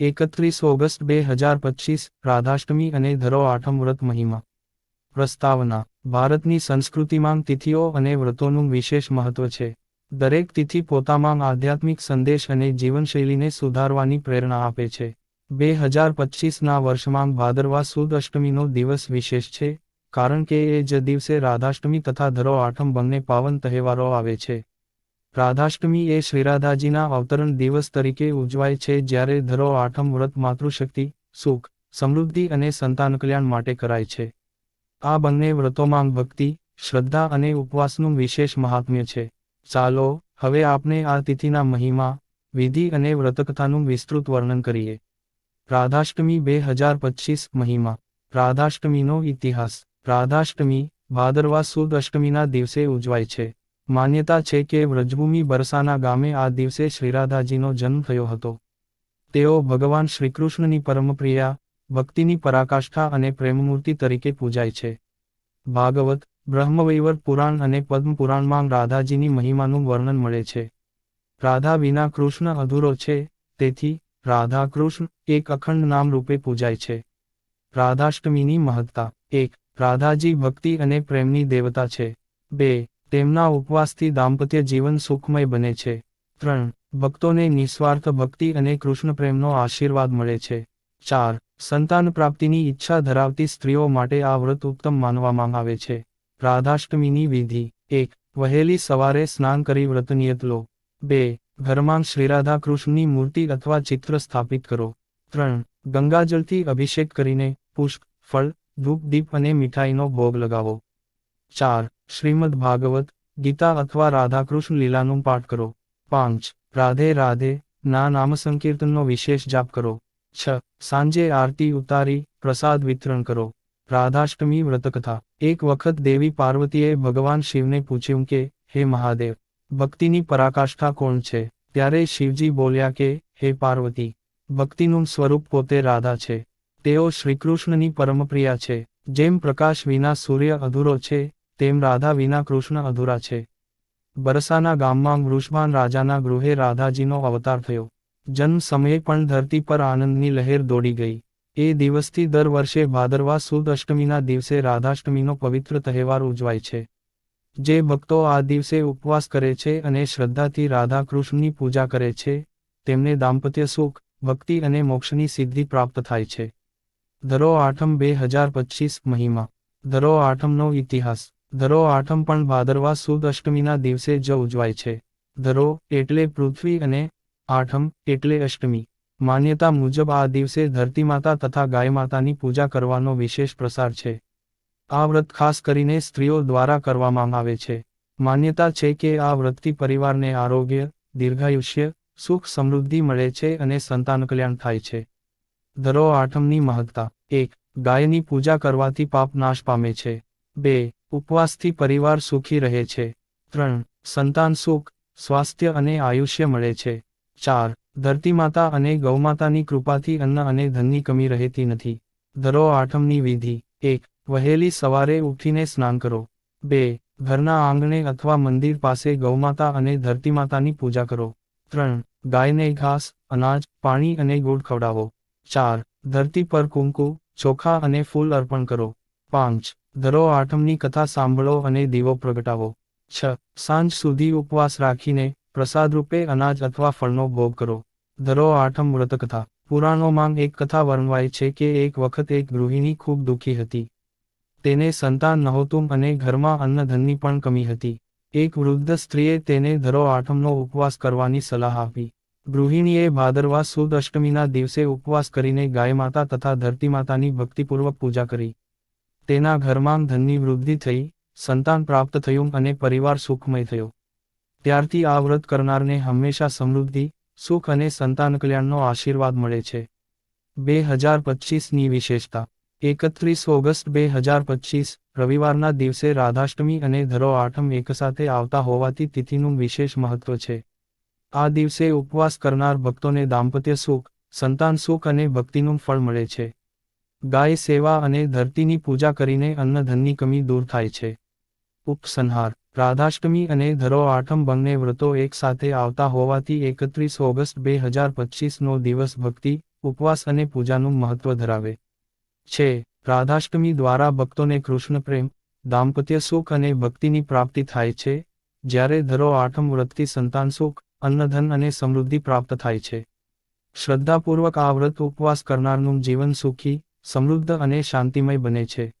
એકત્રીસ ઓગસ્ટ બે હજાર પચીસ, રાધાષ્ટમી અને ધરો આઠમ વ્રત મહિમા. પ્રસ્તાવના, ભારતની સંસ્કૃતિમાં તિથિઓ અને વ્રતોનું વિશેષ મહત્વ છે. દરેક તિથિ પોતામાં આધ્યાત્મિક સંદેશ અને જીવનશૈલીને સુધારવાની પ્રેરણા આપે છે. બે હજાર પચીસના વર્ષમાં ભાદરવા સુદ અષ્ટમીનો દિવસ વિશેષ છે, કારણ કે એ જ દિવસે રાધાષ્ટમી તથા ધરો આઠમ બંને પાવન તહેવારો આવે છે. રાધાષ્ટમી એ શ્રીરાધાજીના અવતરણ દિવસ તરીકે ઉજવાય છે જ્યારે ધરો આઠમ વ્રત માતૃશક્તિ, સુખ, સમૃદ્ધિ અને સંતાન કલ્યાણ માટે કરાય છે. આ બંને વ્રતોમાં ભક્તિ, શ્રદ્ધા અને ઉપવાસનું વિશેષ મહાત્મ્ય છે. ચાલો, હવે આપણે આ તિથિના મહિમા, વિધિ અને વ્રતકથાનું વિસ્તૃત વર્ણન કરીએ. રાધાષ્ટમી બે હજાર પચીસ મહિમા. રાધાષ્ટમીનો ઇતિહાસ. રાધાષ્ટમી, ભાદરવા સુદ અષ્ટમીના દિવસે ઉજવાય છે. માન્યતા છે કે વ્રજભૂમિ બરસાના ગામે આ દિવસે શ્રીરાધાજીનો જન્મ થયો હતો. તેઓ ભગવાન શ્રીકૃષ્ણની પરમપ્રિયા, ભક્તિની પરાકાષ્ઠા અને પ્રેમમૂર્તિ તરીકે પૂજાય છે. ભાગવત, બ્રહ્મવૈવર પુરાણ અને પદ્મ પુરાણમાં રાધાજીની મહિમાનું વર્ણન મળે છે. રાધા વિના કૃષ્ણ અધૂરો છે, તેથી રાધા કૃષ્ણ એક અખંડ નામ રૂપે પૂજાય છે. રાધાષ્ટમીની મહત્તા. એક, રાધાજી ભક્તિ અને પ્રેમની દેવતા છે. બે તેમના ઉપવાસથી દાંપત્ય જીવન સુખમય બને છે. ત્રણ, ભક્તોને નિસ્વાર્થ ભક્તિ અને કૃષ્ણ પ્રેમનો આશીર્વાદ મળે છે. ચાર, સંતાન પ્રાપ્તિની ઈચ્છા ધરાવતી સ્ત્રીઓ માટે આ વ્રત ઉત્તમ માનવામાં આવે છે. રાધાષ્ટમીની વિધિ. એક, વહેલી સવારે સ્નાન કરી વ્રત નિયત લો. બે, ઘરમાં શ્રીરાધા કૃષ્ણની મૂર્તિ અથવા ચિત્ર સ્થાપિત કરો. ત્રણ, ગંગાજળથી અભિષેક કરીને પુષ્પ, ફળ, ધૂપ, દીપ અને મીઠાઈનો ભોગ લગાવો. ચાર શ્રીમદ ભાગવત, ગીતા અથવા રાધાકૃષ્ણ લીલાનું પાઠ કરો. પાંચ. રાધે રાધે, ના નામ સંકીર્તનનો વિશેષ જાપ કરો. છ. સાંજે આરતી ઉતારી, પ્રસાદ વિતરણ કરો. રાધાષ્ટમી વ્રતકથા. એક વખત દેવી પાર્વતીએ ભગવાન શિવને પૂછ્યું કે, હે મહાદેવ, ભક્તિની પરાકાષ્ઠા કોણ છે? ત્યારે શિવજી બોલ્યા કે, હે પાર્વતી, ભક્તિનું સ્વરૂપ પોતે રાધા છે. તેઓ શ્રીકૃષ્ણની પરમપ્રિયા છે. જેમ પ્રકાશ વિના સૂર્ય અધૂરો છે તેમ રાધા વિના કૃષ્ણ અધૂરા છે. બરસાના ગામમાં વૃષભાન રાજાના ગૃહે રાધાજીનો અવતાર થયો. જન્મ સમયે પણ ધરતી પર આનંદની લહેર દોડી ગઈ. એ દિવસથી દર વર્ષે ભાદરવા સુદ અષ્ટમીના દિવસે રાધાષ્ટમીનો પવિત્ર તહેવાર ઉજવાય છે. જે ભક્તો આ દિવસે ઉપવાસ કરે છે અને શ્રદ્ધાથી રાધા કૃષ્ણની પૂજા કરે છે, તેમને દાંપત્ય સુખ, ભક્તિ અને મોક્ષની સિદ્ધિ પ્રાપ્ત થાય છે. ધરો આઠમ બે હજાર પચીસ મહિમા. ધરો આઠમનો ઇતિહાસ. ધરો આઠમ પણ ભાદરવા સુદ અષ્ટમીના દિવસે જ ઉજવાય છે. ધરો એટલે પૃથ્વી અને આઠમ એટલે અષ્ટમી. માન્યતા મુજબ આ દિવસે ધરતીમાતા તથા ગાયમાતાની પૂજા કરવાનો વિશેષ પ્રસાર છે. આ વ્રત ખાસ કરીને સ્ત્રીઓ દ્વારા કરવામાં આવે છે. માન્યતા છે કે આ વ્રતથી પરિવારને આરોગ્ય, દીર્ઘાયુષ્ય, સુખ સમૃદ્ધિ મળે છે અને સંતાન કલ્યાણ થાય છે. ધરો આઠમની મહત્તા. એક, ગાયની પૂજા કરવાથી પાપ નાશ પામે છે. બે ઉપવાસથી પરિવાર સુખી રહે છે. ત્રણ, સંતાન સુખ, સ્વાસ્થ્ય અને આયુષ્ય મળે છે. ચાર ધરતીમાતા અને ગૌમાતાની કૃપાથી અન્ન અને ધનની કમી રહેતી નથી. ધરો આઠમની વિધિ. એક, વહેલી સવારે ઉઠીને સ્નાન કરો. બે, ઘરના આંગણે અથવા મંદિર પાસે ગૌમાતા અને ધરતીમાતાની પૂજા કરો. ત્રણ, ગાયને ઘાસ, અનાજ, પાણી અને ગુડ ખવડાવો. ચાર, ધરતી પર કુંકુ, ચોખા અને ફૂલ અર્પણ કરો. પાંચ ધરો આઠમની કથા સાંભળો અને દીવો પ્રગટાવો. છ. સાંજ સુધી ઉપવાસ રાખીને પ્રસાદ રૂપે અનાજ અથવા ફળનો ભોગ કરો. ધરો આઠમ વ્રતકથા. પુરાણોમાં એક કથા વર્ણવાય છે કે એક વખત એક ગૃહિણી ખૂબ દુઃખી હતી. તેને સંતાન નહોતું અને ઘરમાં અન્નધનની પણ કમી હતી. એક વૃદ્ધ સ્ત્રીએ તેને ધરો આઠમનો ઉપવાસ કરવાની સલાહ આપી. ગૃહિણીએ ભાદરવા સુદ અષ્ટમીના દિવસે ઉપવાસ કરીને ગાય માતા તથા ધરતી માતાની ભક્તિપૂર્વક પૂજા કરી. તેના ઘરમાં ધનની વૃદ્ધિ થઈ, સંતાન પ્રાપ્ત થયું અને પરિવાર સુખમય થયો. ત્યારથી આ વ્રત કરનારને હંમેશા સમૃદ્ધિ, સુખ અને સંતાન કલ્યાણનો આશીર્વાદ મળે છે. બે હજાર પચીસની વિશેષતા. એકત્રીસ ઓગસ્ટ બે હજાર પચીસ, રવિવારના દિવસે રાધાષ્ટમી અને ધરો આઠમ એકસાથે આવતા હોવાથી તિથિનું વિશેષ મહત્વ છે. આ દિવસે ઉપવાસ કરનાર ભક્તોને દાંપત્ય સુખ, સંતાન સુખ અને ભક્તિનું ફળ મળે છે. ગાય સેવા અને ધરતીની પૂજા કરીને અન્નધનની કમી દૂર થાય છે. ઉપસંહાર, રાધાષ્ટમી અને ધરો આઠમ બંને વ્રતો એક સાથે આવતા હોવાથી એકત્રીસ ઓગસ્ટ બે હજાર પચીસનો દિવસ ભક્તિ, ઉપવાસ અને પૂજાનું મહત્વ ધરાવે છે. રાધાષ્ટમી દ્વારા ભક્તોને કૃષ્ણ પ્રેમ, દાંપત્ય સુખ અને ભક્તિની પ્રાપ્તિ થાય છે, જ્યારે ધરો આઠમ વ્રતથી સંતાન સુખ, અન્નધન અને સમૃદ્ધિ પ્રાપ્ત થાય છે. શ્રદ્ધાપૂર્વક આ વ્રત ઉપવાસ કરનારનું જીવન સુખી સમૃદ્ધ અને શાંતિમય બને છે.